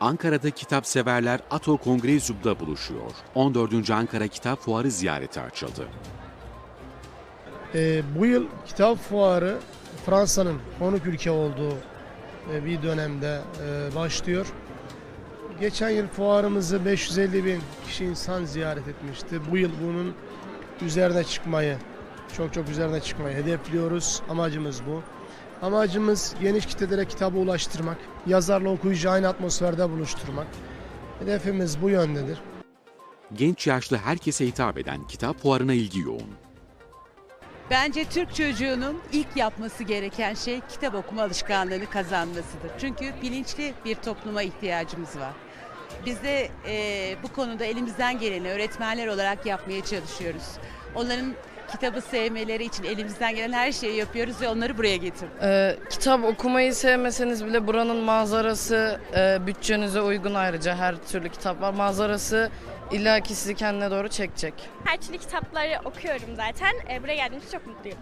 Ankara'da kitap severler Ato Kongrezyum'da buluşuyor. 14. Ankara Kitap Fuarı ziyareti açıldı. Ee, bu yıl kitap fuarı Fransa'nın konuk ülke olduğu e, bir dönemde e, başlıyor. Geçen yıl fuarımızı 550 bin kişi insan ziyaret etmişti. Bu yıl bunun üzerine çıkmayı, çok çok üzerine çıkmayı hedefliyoruz. Amacımız bu. Amacımız geniş kitlelere kitabı ulaştırmak, yazarla okuyucu aynı atmosferde buluşturmak. Hedefimiz bu yöndedir. Genç yaşlı herkese hitap eden kitap fuarına ilgi yoğun. Bence Türk çocuğunun ilk yapması gereken şey kitap okuma alışkanlığını kazanmasıdır. Çünkü bilinçli bir topluma ihtiyacımız var. Biz de eee, bu konuda elimizden geleni öğretmenler olarak yapmaya çalışıyoruz. Onların kitabı sevmeleri için elimizden gelen her şeyi yapıyoruz ve onları buraya getirdik. Ee, kitap okumayı sevmeseniz bile buranın manzarası e, bütçenize uygun ayrıca her türlü kitap var. Manzarası illaki sizi kendine doğru çekecek. Her türlü kitapları okuyorum zaten. E, buraya geldiğim için çok mutluyum.